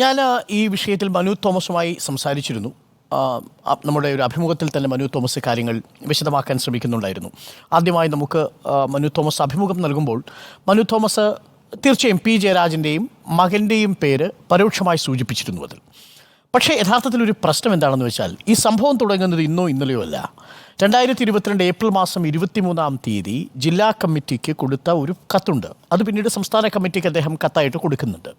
ഞാൻ ഈ വിഷയത്തിൽ മനു തോമസുമായി സംസാരിച്ചിരുന്നു. നമ്മുടെ ഒരു അഭിമുഖത്തിൽ തന്നെ മനു തോമസ് കാര്യങ്ങൾ വിശദമാക്കാൻ ശ്രമിക്കുന്നുണ്ടായിരുന്നു. ആദ്യമായി നമുക്ക് മനു തോമസ് അഭിമുഖം നൽകുമ്പോൾ മനു തോമസ് തീർച്ചയായും പി. ജയരാജന്റെയും മകന്റെയും പേര് പരോക്ഷമായി സൂചിപ്പിച്ചിരുന്നു അതിൽ. പക്ഷേ യഥാർത്ഥത്തിൽ ഒരു പ്രശ്നം എന്താണെന്ന് വെച്ചാൽ ഈ സംഭവം തുടങ്ങുന്നത് ഇന്നോ ഇന്നലെയോ അല്ല. രണ്ടായിരത്തി ഇരുപത്തിരണ്ട് ഏപ്രിൽ മാസം ഇരുപത്തിമൂന്നാം തീയതി ജില്ലാ കമ്മിറ്റിക്ക് കൊടുത്ത ഒരു കത്തുണ്ട്. അത് പിന്നീട് സംസ്ഥാന കമ്മിറ്റിക്ക് അദ്ദേഹം കത്തായിട്ട് കൊടുക്കുന്നുണ്ട്.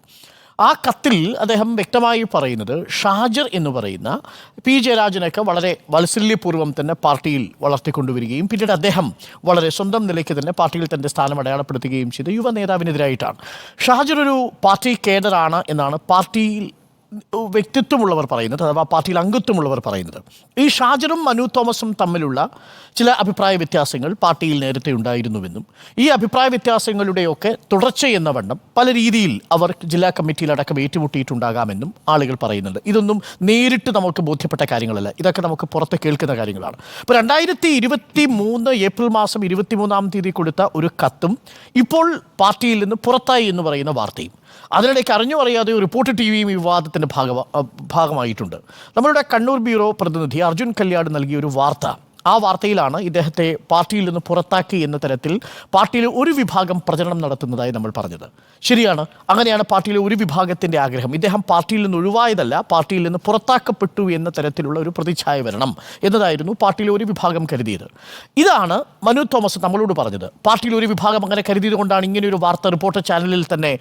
ആ കത്തിൽ അദ്ദേഹം വ്യക്തമായി പറയുന്നത് ഷാജർ എന്ന് പറയുന്ന പി ജയരാജനൊക്കെ വളരെ വാത്സല്യപൂർവം തന്നെ പാർട്ടിയിൽ വളർത്തിക്കൊണ്ടുവരികയും പിന്നീട് അദ്ദേഹം വളരെ സ്വന്തം നിലയ്ക്ക് തന്നെ പാർട്ടിയിൽ തന്റെ സ്ഥാനം അടയാളപ്പെടുത്തുകയും ചെയ്ത യുവ നേതാവിനെതിരായിട്ടാണ്. ഷാജർ ഒരു പാർട്ടി കേഡറാണ് എന്നാണ് പാർട്ടിയിൽ വ്യക്തിത്വമുള്ളവർ പറയുന്നത് അഥവാ പാർട്ടിയിൽ അംഗത്വമുള്ളവർ പറയുന്നത്. ഈ ഷാജറും മനു തോമസും തമ്മിലുള്ള ചില അഭിപ്രായ വ്യത്യാസങ്ങൾ പാർട്ടിയിൽ നേരത്തെ ഉണ്ടായിരുന്നുവെന്നും ഈ അഭിപ്രായ വ്യത്യാസങ്ങളുടെയൊക്കെ തുടർച്ചയെന്ന വണ്ണം പല രീതിയിൽ അവർ ജില്ലാ കമ്മിറ്റിയിലടക്കം ഏറ്റുമുട്ടിയിട്ടുണ്ടാകാമെന്നും ആളുകൾ പറയുന്നുണ്ട്. ഇതൊന്നും നേരിട്ട് നമുക്ക് ബോധ്യപ്പെട്ട കാര്യങ്ങളല്ല. ഇതൊക്കെ നമുക്ക് പുറത്ത് കേൾക്കുന്ന കാര്യങ്ങളാണ്. ഇപ്പോൾ രണ്ടായിരത്തി ഇരുപത്തി മൂന്ന് ഏപ്രിൽ മാസം ഇരുപത്തിമൂന്നാം തീയതി കൊടുത്ത ഒരു കത്തും ഇപ്പോൾ പാർട്ടിയിൽ നിന്ന് പുറത്തായി എന്ന് പറയുന്ന വാർത്തയും അതിനിടയ്ക്ക് അറിഞ്ഞു അറിയാതെ റിപ്പോർട്ട് ടി വിയും ഈ വിവാദത്തിന്റെ ഭാഗ ഭാഗമായിട്ടുണ്ട്. നമ്മളുടെ കണ്ണൂർ ബ്യൂറോ പ്രതിനിധി അർജുൻ കല്യാട് നൽകിയ ഒരു വാർത്ത. ആ വാർത്തയിലാണ് ഇദ്ദേഹത്തെ പാർട്ടിയിൽ നിന്ന് പുറത്താക്കി എന്ന തരത്തിൽ പാർട്ടിയിലെ ഒരു വിഭാഗം പ്രചരണം നടത്തുന്നതായി നമ്മൾ പറഞ്ഞത്. ശരിയാണ് അങ്ങനെയാണ് പാർട്ടിയിലെ ഒരു വിഭാഗത്തിന്റെ ആഗ്രഹം. ഇദ്ദേഹം പാർട്ടിയിൽ നിന്ന് ഒഴിവായതല്ല പാർട്ടിയിൽ നിന്ന് പുറത്താക്കപ്പെട്ടു എന്ന തരത്തിലുള്ള ഒരു പ്രതിച്ഛായ വരണം എന്നതായിരുന്നു പാർട്ടിയിലെ ഒരു വിഭാഗം കരുതിയത്. ഇതാണ് മനു തോമസ് നമ്മളോട് പറഞ്ഞത്. പാർട്ടിയിലെ ഒരു വിഭാഗം അങ്ങനെ കരുതിയത് കൊണ്ടാണ് ഇങ്ങനെ ഒരു വാർത്ത റിപ്പോർട്ടർ ചാനലിൽ തന്നെ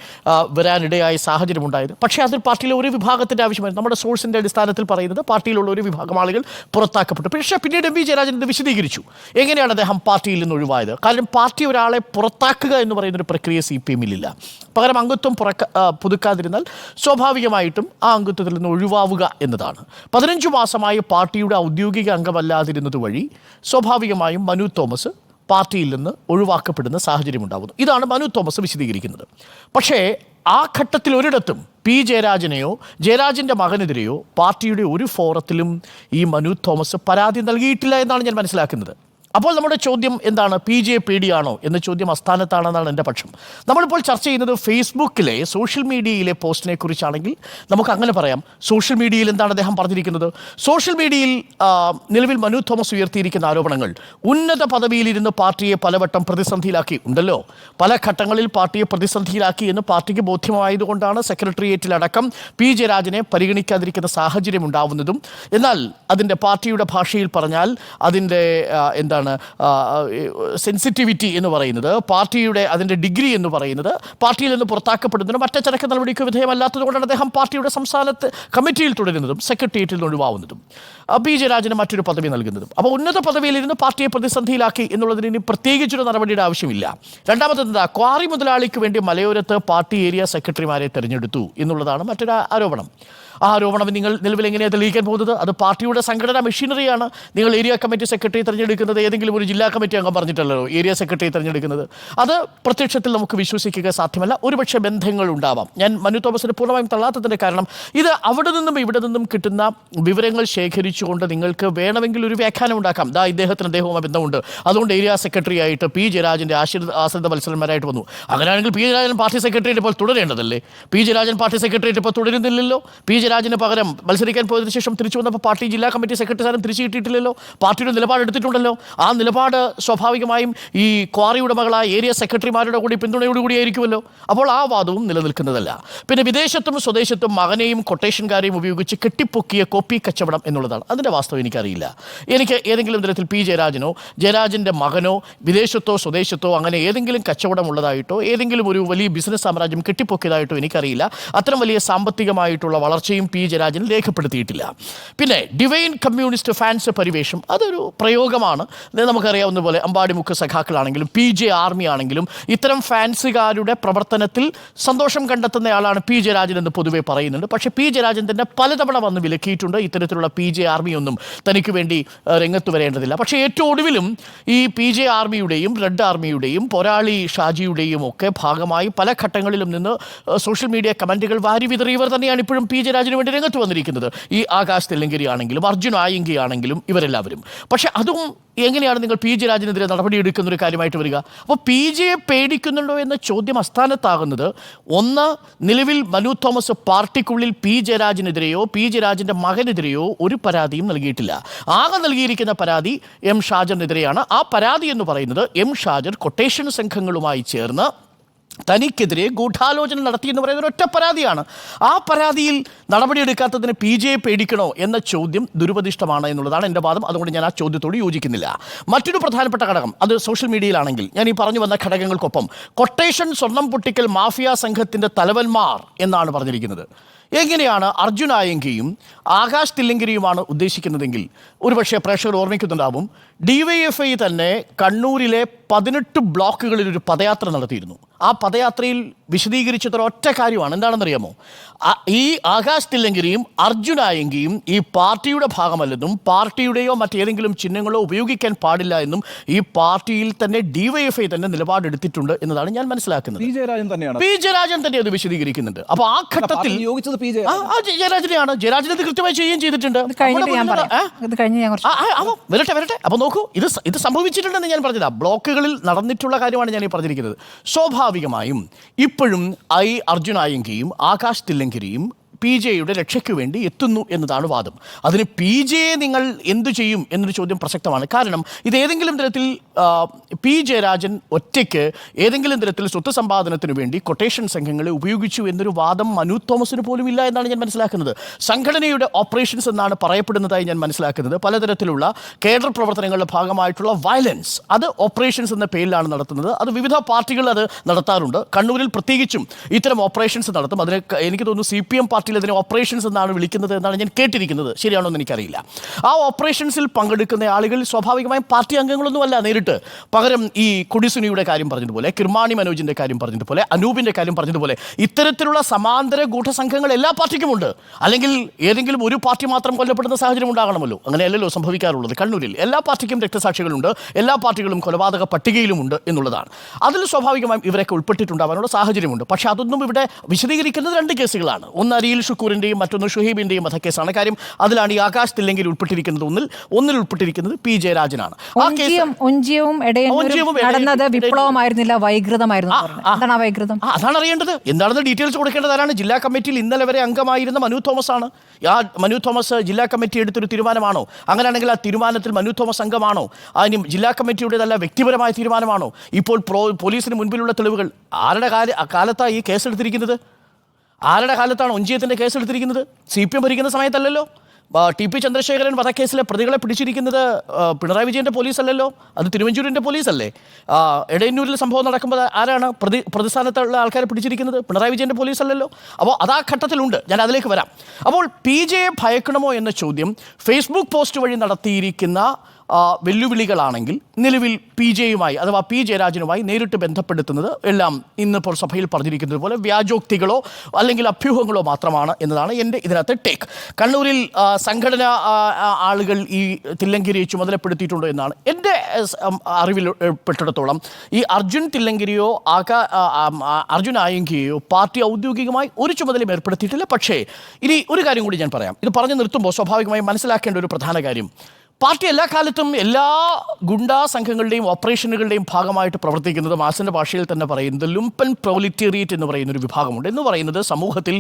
വരാനിടയായ സാഹചര്യം ഉണ്ടായത്. പക്ഷേ അതിൽ പാർട്ടിയിലെ ഒരു വിഭാഗത്തിന്റെ ആവശ്യമായിരുന്നു നമ്മുടെ സോഴ്സിന്റെ അടിസ്ഥാനത്തിൽ പറയുന്നത് പാർട്ടിയിലുള്ള ഒരു വിഭാഗം ആളുകൾ പുറത്താക്കപ്പെട്ടു. പക്ഷേ പിന്നീട് എം വി ജയരാജൻ ഇത് വിശദീകരിച്ചു. എങ്ങനെയാണ് അദ്ദേഹം പാർട്ടിയിൽ നിന്ന് ഒഴിവായത്? കാരണം പാർട്ടി ഒരാളെ പുറത്താക്കുക എന്ന് പറയുന്ന ഒരു പ്രക്രിയ സി പി എമ്മിലില്ല പകരം അംഗത്വം പുറക്ക പുതുക്കാതിരുന്നാൽ സ്വാഭാവികമായിട്ടും ആ അംഗത്വത്തിൽ നിന്ന് ഒഴിവാവുക എന്നതാണ്. പതിനഞ്ച് മാസമായി പാർട്ടിയുടെ ഔദ്യോഗിക അംഗമല്ലാതിരുന്നത് വഴി സ്വാഭാവികമായും മനു തോമസ് പാർട്ടിയിൽ നിന്ന് ഒഴിവാക്കപ്പെടുന്ന സാഹചര്യം ഉണ്ടാകുന്നു ഇതാണ് മനു തോമസ് വിശദീകരിക്കുന്നത്. പക്ഷേ ആ ഘട്ടത്തിൽ ഒരിടത്തും പി ജയരാജനെയോ ജയരാജന്റെ മകനെതിരെയോ പാർട്ടിയുടെ ഒരു ഫോറത്തിലും ഈ മനു തോമസ് പരാതി നൽകിയിട്ടില്ല എന്നാണ് ഞാൻ മനസ്സിലാക്കുന്നത്. അപ്പോൾ നമ്മുടെ ചോദ്യം എന്താണ്? പി ജെ പി ഡി ആണോ എന്ന ചോദ്യം അസ്ഥാനത്താണെന്നാണ് എന്റെ പക്ഷം. നമ്മളിപ്പോൾ ചർച്ച ചെയ്യുന്നത് ഫേസ്ബുക്കിലെ സോഷ്യൽ മീഡിയയിലെ പോസ്റ്റിനെ കുറിച്ചാണെങ്കിൽ നമുക്ക് അങ്ങനെ പറയാം. സോഷ്യൽ മീഡിയയിൽ എന്താണ് അദ്ദേഹം പറഞ്ഞിരിക്കുന്നത്? സോഷ്യൽ മീഡിയയിൽ നിലവിൽ മനു തോമസ് ഉയർത്തിയിരിക്കുന്ന ആരോപണങ്ങൾ. ഉന്നത പദവിയിലിരുന്ന് പാർട്ടിയെ പലവട്ടം പ്രതിസന്ധിയിലാക്കി. ഉണ്ടല്ലോ? പല ഘട്ടങ്ങളിൽ പാർട്ടിയെ പ്രതിസന്ധിയിലാക്കി എന്ന് പാർട്ടിക്ക് ബോധ്യമായതുകൊണ്ടാണ് സെക്രട്ടേറിയറ്റിലടക്കം പി ജയരാജനെ പരിഗണിക്കാതിരിക്കുന്ന സാഹചര്യം ഉണ്ടാവുന്നതും. എന്നാൽ അതിന്റെ പാർട്ടിയുടെ ഭാഷയിൽ പറഞ്ഞാൽ അതിന്റെ ആ, എന്താണ് സെൻസിറ്റിവിറ്റി എന്ന് പറയുന്നത് പാർട്ടിയുടെ അതിന്റെ ഡിഗ്രി എന്ന് പറയുന്നത് പാർട്ടിയിൽ നിന്ന് പുറത്താക്കപ്പെടുന്നതിനും മറ്റച്ചടക്ക നടപടിക്ക് വിധേയമല്ലാത്തതുകൊണ്ടാണ് അദ്ദേഹം പാർട്ടിയുടെ സംസ്ഥാനത്ത് കമ്മിറ്റിയിൽ തുടരുന്നതും സെക്രട്ടേറിയറ്റിൽ നിന്ന് ഒഴിവാവുന്നതും പി. ജയരാജന് മറ്റൊരു പദവി നൽകുന്നതും. അപ്പോൾ ഉന്നത പദവിയിലിരുന്ന് പാർട്ടിയെ പ്രതിസന്ധിയിലാക്കി എന്നുള്ളതിന് ഇനി പ്രത്യേകിച്ചൊരു നടപടിയുടെ ആവശ്യമില്ല. രണ്ടാമത്തത് എന്താ ക്വാറി മുതലാളിക്ക് വേണ്ടി മലയോരത്ത് പാർട്ടി ഏരിയ സെക്രട്ടറിമാരെ തിരഞ്ഞെടുത്തു എന്നുള്ളതാണ് മറ്റൊരു ആരോപണം. ആ ആരോപണം നിങ്ങൾ നിലവിൽ എങ്ങനെയാണ് തെളിയിക്കാൻ പോകുന്നത്? അത് പാർട്ടിയുടെ സംഘടനാ മെഷീനറിയാണ്. നിങ്ങൾ ഏരിയ കമ്മിറ്റി സെക്രട്ടറി തിരഞ്ഞെടുക്കുന്നത് ഏതെങ്കിലും ഒരു ജില്ലാ കമ്മിറ്റി അംഗം പറഞ്ഞിട്ടല്ലോ ഏരിയ സെക്രട്ടറി തിരഞ്ഞെടുക്കുന്നത്. അത് പ്രത്യക്ഷത്തിൽ നമുക്ക് വിശ്വസിക്കുക സാധ്യമല്ല. ഒരുപക്ഷെ ബന്ധങ്ങൾ ഉണ്ടാവാം. ഞാൻ മനു തോമസിനെ പൂർണമായും തള്ളാത്തതിന്റെ കാരണം ഇത് അവിടെ നിന്നും ഇവിടെ നിന്നും കിട്ടുന്ന വിവരങ്ങൾ ശേഖരിച്ചുകൊണ്ട് നിങ്ങൾക്ക് വേണമെങ്കിൽ ഒരു വ്യാഖ്യാനം ഉണ്ടാക്കാം. ദാ ഇദ്ദേഹത്തിന് അദ്ദേഹവുമായി ബന്ധമുണ്ട്. അതുകൊണ്ട് ഏരിയ സെക്രട്ടറി ആയിട്ട് പി ജയരാജന്റെ ആശ്രിത ആശ്രിത മത്സരന്മാരായിട്ട് വന്നു. അങ്ങനെയാണെങ്കിൽ പി ജയരാജൻ പാർട്ടി സെക്രട്ടറിയേറ്റ് ഇപ്പോൾ തുടരേണ്ടതല്ലേ? പി ജയരാജൻ പാർട്ടി സെക്രട്ടറിയേറ്റ് ഇപ്പോൾ തുടരുന്നില്ലല്ലോ? പി ജയരാജന് പകരം മത്സരിക്കാൻ പോയതിനു ശേഷം തിരിച്ചു വന്നപ്പോൾ പാർട്ടി ജില്ലാ കമ്മിറ്റി സെക്രട്ടറി സ്ഥാനം തിരിച്ചു കിട്ടിയിട്ടില്ലല്ലോ. പാർട്ടിയുടെ നിലപാട് എടുത്തിട്ടുണ്ടല്ലോ. ആ നിലപാട് സ്വാഭാവികമായും ഈ ക്വാറി ഉടമകളായ ഏരിയ സെക്രട്ടറിമാരുടെ കൂടി പിന്തുണയോടുകൂടി ആയിരിക്കുമല്ലോ. അപ്പോൾ ആ വാദവും നിലനിൽക്കുന്നതല്ല. പിന്നെ വിദേശത്തും സ്വദേശത്തും മകനെയും കൊട്ടേഷൻകാരെയും ഉപയോഗിച്ച് കെട്ടിപ്പൊക്കിയ കോപ്പി കച്ചവടം എന്നുള്ളതാണ്. അതിന്റെ വാസ്തവം എനിക്കറിയില്ല. എനിക്ക് ഏതെങ്കിലും തരത്തിൽ പി ജയരാജനോ ജയരാജന്റെ മകനോ വിദേശത്തോ സ്വദേശത്തോ അങ്ങനെ ഏതെങ്കിലും കച്ചവടം ഉള്ളതായിട്ടോ ഏതെങ്കിലും ഒരു വലിയ ബിസിനസ് സാമ്രാജ്യം കെട്ടിപ്പൊക്കിയതായിട്ടോ എനിക്കറിയില്ല. അത്തരം വലിയ സാമ്പത്തികമായിട്ടുള്ള വളർച്ചയും പി ജയരാജൻ രേഖപ്പെടുത്തിയിട്ടില്ല. പിന്നെ ഡിവൈൻ കമ്മ്യൂണിസ്റ്റ് ഫാൻസ് പരിവേഷം അതൊരു പ്രയോഗമാണ്. നമുക്കറിയാവുന്ന പോലെ അമ്പാടിമുഖ സഖാക്കളാണെങ്കിലും പി ജെ ആർമി ആണെങ്കിലും ഇത്തരം ഫാൻസുകാരുടെ പ്രവർത്തനത്തിൽ സന്തോഷം കണ്ടെത്തുന്നയാളാണ് പി ജയരാജൻ എന്ന് പൊതുവെ പറയുന്നുണ്ട്. പക്ഷേ പി ജയരാജൻ തന്നെ പലതവണ വന്ന് വിലക്കിയിട്ടുണ്ട്. ഇത്തരത്തിലുള്ള പി ജെ ആർമിയൊന്നും തനിക്ക് വേണ്ടി രംഗത്ത് വരേണ്ടതില്ല. പക്ഷേ ഏറ്റവും ഒടുവിലും ഈ പി ജെ ആർമിയുടെയും റെഡ് ആർമിയുടെയും പോരാളി ഷാജിയുടെയും ഒക്കെ ഭാഗമായി പല ഘട്ടങ്ങളിലും നിന്ന് സോഷ്യൽ മീഡിയ കമന്റുകൾ വാരി വിതറിയവർ തന്നെയാണ് ഇപ്പോഴും പി ജയരാജന് വേണ്ടി രംഗത്ത് വന്നിരിക്കുന്നത്. ഈ ആകാശ് തെല്ലങ്കരി ആണെങ്കിലും അർജുൻ ആയങ്കി ആണെങ്കിലും ഇവരെല്ലാവരും. പക്ഷേ അതും എങ്ങനെയാണ് നിങ്ങൾ പി ജെ രാജനെതിരെ നടപടിയെടുക്കുന്ന ഒരു കാര്യമായിട്ട് വരിക? അപ്പോൾ പി ജെയെ പേടിക്കുന്നുണ്ടോ എന്ന ചോദ്യം അസ്ഥാനത്താകുന്നത് ഒന്ന് നിലവിൽ മനു തോമസ് പാർട്ടിക്കുള്ളിൽ പി ജയരാജനെതിരെയോ പി ജയരാജന്റെ മകനെതിരെയോ ഒരു പരാതിയും നൽകിയിട്ടില്ല. ആകെ നൽകിയിരിക്കുന്ന പരാതി എം ഷാജറിനെതിരെയാണ്. ആ പരാതി എന്ന് പറയുന്നത് എം ഷാജർ കൊട്ടേഷൻ സംഘങ്ങളുമായി ചേർന്ന് തനിക്കെതിരെ ഗൂഢാലോചന നടത്തി എന്ന് പറയുന്ന ഒറ്റ പരാതിയാണ്. ആ പരാതിയിൽ നടപടിയെടുക്കാത്തതിന് പി ജെയെ പേടിക്കണോ എന്ന ചോദ്യം ദുരുപദിഷ്ടമാണ് എന്നുള്ളതാണ് എന്റെ വാദം. അതുകൊണ്ട് ഞാൻ ആ ചോദ്യത്തോട് യോജിക്കുന്നില്ല. മറ്റൊരു പ്രധാനപ്പെട്ട ഘടകം അത് സോഷ്യൽ മീഡിയയിലാണെങ്കിൽ ഞാൻ ഈ പറഞ്ഞു വന്ന ഘടകങ്ങൾക്കൊപ്പം കൊട്ടേഷൻ സ്വർണം പൊട്ടിക്കൽ മാഫിയ സംഘത്തിന്റെ തലവന്മാർ എന്നാണ് പറഞ്ഞിരിക്കുന്നത്. എങ്ങനെയാണ് അർജുൻ ആയങ്കിയും ആകാശ് തില്ലങ്കരിയുമാണ് ഉദ്ദേശിക്കുന്നതെങ്കിൽ? ഒരുപക്ഷെ പ്രേക്ഷകർ ഓർമ്മിക്കുന്നുണ്ടാവും. ഡിവൈഎഫ്ഐ തന്നെ കണ്ണൂരിലെ പതിനെട്ട് ബ്ലോക്കുകളിൽ ഒരു പദയാത്ര നടത്തിയിരുന്നു. ആ പദയാത്രയിൽ വിശദീകരിച്ചത് ഒറ്റ കാര്യമാണ്. എന്താണെന്നറിയാമോ? ഈ ആകാശ് തില്ലങ്കരിയും അർജുൻ ആയങ്കിയും ഈ പാർട്ടിയുടെ ഭാഗമല്ലെന്നും പാർട്ടിയുടെയോ മറ്റേതെങ്കിലും ചിഹ്നങ്ങളോ ഉപയോഗിക്കാൻ പാടില്ല എന്നും ഈ പാർട്ടിയിൽ തന്നെ ഡിവൈഎഫ്ഐ തന്നെ നിലപാടെടുത്തിട്ടുണ്ട് എന്നതാണ് ഞാൻ മനസ്സിലാക്കുന്നത്. പി ജയരാജൻ തന്നെയാണ്. പി ജയരാജൻ തന്നെ അത് വിശദീകരിക്കുന്നുണ്ട്. അപ്പൊ ആ ഘട്ടത്തിൽ പി ജയരാജനെയാണ്. ജയരാജൻ ഇത് കൃത്യമായി ചെയ്യുകയും ചെയ്തിട്ടുണ്ട്. വരട്ടെ വരട്ടെ. അപ്പൊ നോക്കൂ ഇത് ഇത് സംഭവിച്ചിട്ടുണ്ടെന്ന് ഞാൻ പറഞ്ഞത്. ബ്ലോക്കുകളിൽ നടന്നിട്ടുള്ള കാര്യമാണ് ഞാൻ ഈ പറഞ്ഞിരിക്കുന്നത്. സ്വാഭാവികമായും ഇപ്പോഴും ഐ അർജുനായങ്കിയും ആകാശ് തില്ലങ്കരിയും പി ജെയുടെ രക്ഷയ്ക്ക് വേണ്ടി എത്തുന്നു എന്നതാണ് വാദം. അതിന് പി ജെയെ നിങ്ങൾ എന്തു ചെയ്യും എന്നൊരു ചോദ്യം പ്രസക്തമാണ്. കാരണം ഇത് ഏതെങ്കിലും തരത്തിൽ പി ജയരാജൻ ഒറ്റയ്ക്ക് ഏതെങ്കിലും തരത്തിൽ സ്വത്ത് സമ്പാദനത്തിന് വേണ്ടി കൊട്ടേഷൻ സംഘങ്ങളെ ഉപയോഗിച്ചു എന്നൊരു വാദം മനു തോമസിന് പോലും ഇല്ല എന്നാണ് ഞാൻ മനസ്സിലാക്കുന്നത്. സംഘടനയുടെ ഓപ്പറേഷൻസ് എന്നാണ് പറയപ്പെടുന്നതായി ഞാൻ മനസ്സിലാക്കുന്നത്. പലതരത്തിലുള്ള കേഡർ പ്രവർത്തനങ്ങളുടെ ഭാഗമായിട്ടുള്ള വയലൻസ് അത് ഓപ്പറേഷൻസ് എന്ന പേരിലാണ് നടത്തുന്നത്. അത് വിവിധ പാർട്ടികൾ അത് നടത്താറുണ്ട്. കണ്ണൂരിൽ പ്രത്യേകിച്ചും ഇത്തരം ഓപ്പറേഷൻസ് നടത്തും. അതിന് എനിക്ക് തോന്നുന്നു സി പി എം പാർട്ടിയിൽ അതിനെ ഓപ്പറേഷൻസ് എന്നാണ് വിളിക്കുന്നത് എന്നാണ് ഞാൻ കേട്ടിരിക്കുന്നത്. ശരിയാണോ എന്ന് എനിക്കറിയില്ല. ആ ഓപ്പറേഷൻസിൽ പങ്കെടുക്കുന്ന ആളുകൾ സ്വാഭാവികമായും പാർട്ടി അംഗങ്ങളൊന്നുമല്ല നേരിട്ട്. പകരം ഈ കുടിസുനിയുടെ കാര്യം പറഞ്ഞതുപോലെ കിർമാണി മനോജിന്റെ കാര്യം പറഞ്ഞതുപോലെ അനൂപിന്റെ കാര്യം പറഞ്ഞതുപോലെ ഇത്തരത്തിലുള്ള സമാന്തര ഗൂഢസംഘങ്ങൾ എല്ലാ പാർട്ടിക്കുമുണ്ട്. അല്ലെങ്കിൽ ഏതെങ്കിലും ഒരു പാർട്ടി മാത്രം കൊല്ലപ്പെടുന്ന സാഹചര്യം ഉണ്ടാകണമല്ലോ. അങ്ങനെയല്ലല്ലോ സംഭവിക്കാറുള്ളത്. കണ്ണൂരിൽ എല്ലാ പാർട്ടിക്കും രക്തസാക്ഷികളുണ്ട്. എല്ലാ പാർട്ടികളും കൊലപാതക പട്ടികയിലുമുണ്ട് എന്നുള്ളതാണ്. അതിൽ സ്വാഭാവികമായും ഇവരൊക്കെ ഉൾപ്പെട്ടിട്ടുണ്ടാവാനുള്ള സാഹചര്യമുണ്ട്. പക്ഷേ അതൊന്നും ഇവിടെ വിശദീകരിക്കുന്നത് രണ്ട് കേസുകളാണ്. ഒന്ന് അരിയിൽ ഷുക്കൂറിന്റെയും മറ്റൊന്ന് ഷുഹീബിന്റെയും വധക്കേസാണ് കാര്യം അതിലാണ് ഈ ആകാശ് തില്ലെങ്കിൽ ഉൾപ്പെട്ടിരിക്കുന്നത് ഒന്നിൽ ഒന്നിൽ ഉൾപ്പെട്ടിരിക്കുന്നത് പി ജയരാജനാണ് ആ കേസ് ഒഞ്ചിയവും നടന്നത് വിപ്ലവമായിരുന്നില്ല വൈകൃതമായിരുന്നു പറഞ്ഞു. ആ. വൈകൃതം? അതാണ് അറിയേണ്ടത്. എന്താണെന്ന് ഡീറ്റെയിൽസ് കൊടുക്കേണ്ടത് ആരാണ്? ജില്ലാ കമ്മിറ്റിയിൽ ഇന്നലെ വരെ അംഗമായിരുന്ന മനു തോമസ് ആണ്. ആ മനു തോമസ് ജില്ലാ കമ്മിറ്റി എടുത്തൊരു തീരുമാനമാണോ? അങ്ങനെയാണെങ്കിൽ ആ തീരുമാനത്തിൽ മനു തോമസ് അംഗമാണോ? അതിന് ജില്ലാ കമ്മിറ്റിയുടേതല്ല വ്യക്തിപരമായ തീരുമാനമാണോ? ഇപ്പോൾ പോലീസിന് മുൻപിലുള്ള തെളിവുകൾ. ആരുടെ കാല കാലത്താണ് ഈ കേസെടുത്തിരിക്കുന്നത് ആരുടെ കാലത്താണ് ഒഞ്ചിയത്തിന്റെ കേസെടുത്തിരിക്കുന്നത് സി പി എം ഭരിക്കുന്ന സമയത്തല്ലല്ലോ? ടി പി ചന്ദ്രശേഖരൻ വധക്കേസിലെ പ്രതികളെ പിടിച്ചിരിക്കുന്നത് പിണറായി വിജയന്റെ പോലീസല്ലല്ലോ? അത് തിരുവഞ്ചൂരിന്റെ പോലീസല്ലേ? എടയന്നൂരിൽ സംഭവം നടക്കുമ്പോൾ ആരാണ് പ്രതി പ്രതിസ്ഥാനത്തുള്ള ആൾക്കാരെ പിടിച്ചിരിക്കുന്നത്? പിണറായി വിജയന്റെ പോലീസല്ലല്ലോ? അപ്പോൾ അതാ ഘട്ടത്തിലുണ്ട്. ഞാൻ അതിലേക്ക് വരാം. അപ്പോൾ പി ജെയെ ഭയക്കണമോ എന്ന ചോദ്യം ഫേസ്ബുക്ക് പോസ്റ്റ് വഴി നടത്തിയിരിക്കുന്ന വെല്ലുവിളികളാണെങ്കിൽ നിലവിൽ പി ജെയുമായി അഥവാ പി ജയരാജനുമായി നേരിട്ട് ബന്ധപ്പെടുത്തുന്നത് എല്ലാം ഇന്നിപ്പോൾ സഭയിൽ പറഞ്ഞിരിക്കുന്നത് പോലെ വ്യാജോക്തികളോ അല്ലെങ്കിൽ അഭ്യൂഹങ്ങളോ മാത്രമാണ് എന്നതാണ് എന്റെ ഇതിനകത്ത് ടേക്ക് കണ്ണൂരിൽ സംഘടന ആളുകൾ ഈ തില്ലങ്കിരി ചുമതലപ്പെടുത്തിയിട്ടുണ്ടോ എന്നാണ് എന്റെ അറിവിൽ പെട്ടിടത്തോളം ഈ അർജുൻ തില്ലങ്കിരിയോ ആകാ അർജുൻ ആയങ്കിയോ പാർട്ടി ഔദ്യോഗികമായി ഒരു ചുമതലയും ഏർപ്പെടുത്തിയിട്ടില്ല. പക്ഷേ ഇനി ഒരു കാര്യം കൂടി ഞാൻ പറയാം. ഇത് പറഞ്ഞു നിർത്തുമ്പോൾ സ്വാഭാവികമായി മനസ്സിലാക്കേണ്ട ഒരു പ്രധാന കാര്യം. പാർട്ടി എല്ലാ കാലത്തും എല്ലാ ഗുണ്ടാ സംഘങ്ങളുടെയും ഓപ്പറേഷനുകളുടെയും ഭാഗമായിട്ട് പ്രവർത്തിക്കുന്നത് മാസിന്റെ ഭാഷയിൽ തന്നെ പറയുന്നത് ലുംപൻ പ്രോലിറ്റേറിയറ്റ് എന്ന് പറയുന്ന ഒരു വിഭാഗമുണ്ട്. എന്ന് പറയുന്നത് സമൂഹത്തിൽ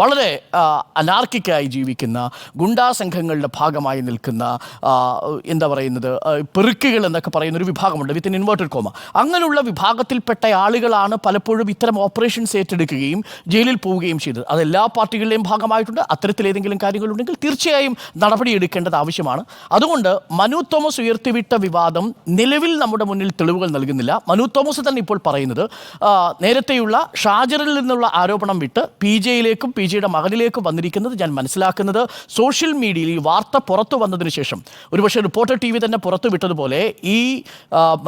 വളരെ അനാർക്കിക്കായി ജീവിക്കുന്ന ഗുണ്ടാ സംഘങ്ങളുടെ ഭാഗമായി നിൽക്കുന്ന എന്താ പറയുന്നത് പെറുക്കുകൾ എന്നൊക്കെ പറയുന്ന ഒരു വിഭാഗമുണ്ട് വിത്തിൻ ഇൻവേർട്ടഡ് കോമ അങ്ങനെയുള്ള വിഭാഗത്തിൽപ്പെട്ട ആളുകളാണ് പലപ്പോഴും ഇത്തരം ഓപ്പറേഷൻസ് ഏറ്റെടുക്കുകയും ജയിലിൽ പോവുകയും ചെയ്തത്. അത് എല്ലാ പാർട്ടികളുടെയും ഭാഗമായിട്ടുണ്ട്. അത്തരത്തിൽ ഏതെങ്കിലും കാര്യങ്ങളുണ്ടെങ്കിൽ തീർച്ചയായും നടപടിയെടുക്കേണ്ടത് ആവശ്യമാണ്. അതുകൊണ്ട് മനു തോമസ് ഉയർത്തിവിട്ട വിവാദം നിലവിൽ നമ്മുടെ മുന്നിൽ തെളിവുകൾ നൽകുന്നില്ല. മനു തോമസ് തന്നെ ഇപ്പോൾ പറയുന്നത് നേരത്തെയുള്ള ഷാജറിൽ നിന്നുള്ള ആരോപണം വിട്ട് പി ജെയിലേക്കും പി ജെയുടെ മകനിലേക്കും വന്നിരിക്കുന്നത് ഞാൻ മനസ്സിലാക്കുന്നത് സോഷ്യൽ മീഡിയയിൽ ഈ വാർത്ത പുറത്തു വന്നതിന് ശേഷം. ഒരുപക്ഷെ റിപ്പോർട്ടർ ടി വി തന്നെ പുറത്തു വിട്ടതുപോലെ ഈ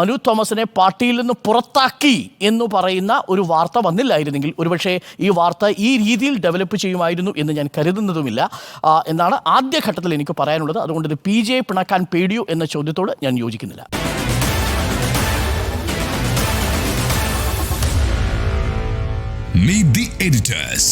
മനു തോമസിനെ പാർട്ടിയിൽ നിന്ന് പുറത്താക്കി എന്ന് പറയുന്ന ഒരു വാർത്ത വന്നില്ലായിരുന്നെങ്കിൽ ഒരുപക്ഷെ ഈ വാർത്ത ഈ രീതിയിൽ ഡെവലപ്പ് ചെയ്യുമായിരുന്നു എന്ന് ഞാൻ കരുതുന്നതുമില്ല. എന്നാണ് ആദ്യഘട്ടത്തിൽ എനിക്ക് പറയാനുള്ളത്. അതുകൊണ്ട് ഇത് പി ജെ പിണക്കാൻ പേടിയോ എന്ന ചോദ്യത്തോട് ഞാൻ യോജിക്കുന്നില്ല Meet the editors.